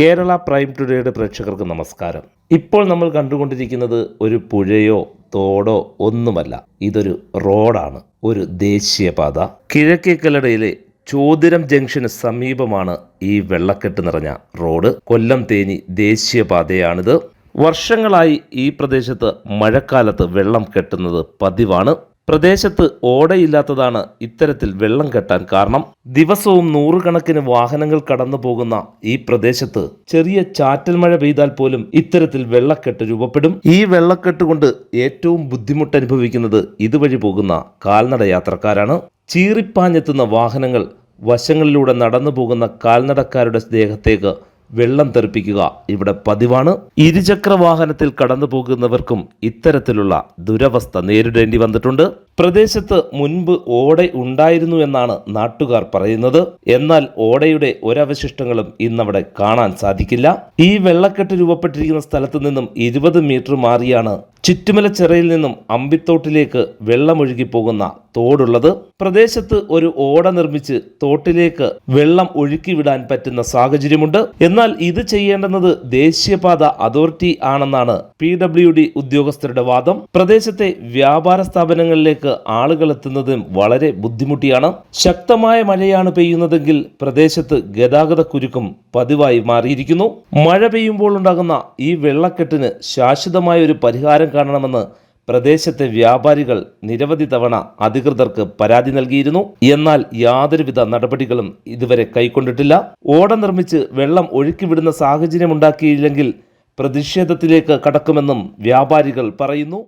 Kerala prime ടുഡേയുടെ പ്രേക്ഷകർക്ക് നമസ്കാരം. ഇപ്പോൾ നമ്മൾ കണ്ടുകൊണ്ടിരിക്കുന്നത് ഒരു പുഴയോ തോടോ ഒന്നുമല്ല. ഇതൊരു റോഡാണ്. ഒരു ദേശീയപാത. കിഴക്കേക്കല്ലടയിലെ ചോതിരം ജംഗ്ഷന് സമീപമാണ് ഈ വെള്ളക്കെട്ട് നിറഞ്ഞ റോഡ്. കൊല്ലം തേനി ദേശീയപാതയാണിത്. വർഷങ്ങളായി ഈ പ്രദേശത്ത് മഴക്കാലത്ത് വെള്ളം കെട്ടുന്നത് പതിവാണ്. പ്രദേശത്ത് ഓടയില്ലാത്തതാണ് ഇത്തരത്തിൽ വെള്ളം കെട്ടാൻ കാരണം. ദിവസവും നൂറുകണക്കിന് വാഹനങ്ങൾ കടന്നു പോകുന്ന ഈ പ്രദേശത്ത് ചെറിയ ചാറ്റൽ മഴ പെയ്താൽ പോലും ഇത്തരത്തിൽ വെള്ളക്കെട്ട് രൂപപ്പെടും. ഈ വെള്ളക്കെട്ട് കൊണ്ട് ഏറ്റവും ബുദ്ധിമുട്ട് അനുഭവിക്കുന്നത് ഇതുവഴി പോകുന്ന കാൽനട യാത്രക്കാരാണ്. ചീറിപ്പാഞ്ഞെത്തുന്ന വാഹനങ്ങൾ വശങ്ങളിലൂടെ നടന്നു പോകുന്ന കാൽനടക്കാരുടെ ദേഹത്തേക്ക് വെള്ളം തെറിപ്പിക്കുക. ഇവിടെ പതിവാണ്. ഇരുചക്ര വാഹനത്തിൽ കടന്നു പോകുന്നവർക്കും ഇത്തരത്തിലുള്ള ദുരവസ്ഥ നേരിടേണ്ടി വന്നിട്ടുണ്ട്. പ്രദേശത്ത് മുൻപ് ഓട ഉണ്ടായിരുന്നു എന്നാണ് നാട്ടുകാർ പറയുന്നത്. എന്നാൽ ഓടയുടെ ഒരവശിഷ്ടങ്ങളും ഇന്നവിടെ കാണാൻ സാധിക്കില്ല. ഈ വെള്ളക്കെട്ട് രൂപപ്പെട്ടിരിക്കുന്ന സ്ഥലത്ത് നിന്നും ഇരുപത് മീറ്റർ മാറിയാണ്. ചുറ്റുമല ചിറയിൽ നിന്നും അമ്പിത്തോട്ടിലേക്ക് വെള്ളമൊഴുകി പോകുന്ന തോടുള്ളത്. പ്രദേശത്ത് ഒരു ഓട നിർമ്മിച്ച് തോട്ടിലേക്ക് വെള്ളം ഒഴുക്കി വിടാൻ പറ്റുന്ന സാഹചര്യമുണ്ട്. എന്നാൽ ഇത് ചെയ്യേണ്ടുന്നത് ദേശീയപാത അതോറിറ്റി ആണെന്നാണ് പി ഡബ്ല്യു ഡി ഉദ്യോഗസ്ഥരുടെ വാദം. പ്രദേശത്തെ വ്യാപാര സ്ഥാപനങ്ങളിലേക്ക് ആളുകൾ എത്തുന്നതും വളരെ ബുദ്ധിമുട്ടിയാണ്. ശക്തമായ മഴയാണ് പെയ്യുന്നതെങ്കിൽ പ്രദേശത്ത് ഗതാഗത കുരുക്കും പതിവായി മാറിയിരിക്കുന്നു. മഴ പെയ്യുമ്പോൾ ഉണ്ടാകുന്ന ഈ വെള്ളക്കെട്ടിന് ശാശ്വതമായ ഒരു പരിഹാരം കാണണമെന്ന് പ്രദേശത്തെ വ്യാപാരികൾ നിരവധി തവണ അധികൃതർക്ക് പരാതി നൽകിയിരുന്നു. എന്നാൽ യാതൊരുവിധ നടപടികളും ഇതുവരെ കൈക്കൊണ്ടിട്ടില്ല. ഓട നിർമ്മിച്ച് വെള്ളം ഒഴുക്കിവിടുന്ന സാഹചര്യം ഉണ്ടാക്കിയില്ലെങ്കിൽ പ്രതിഷേധത്തിലേക്ക് കടക്കുമെന്നും വ്യാപാരികൾ പറയുന്നു.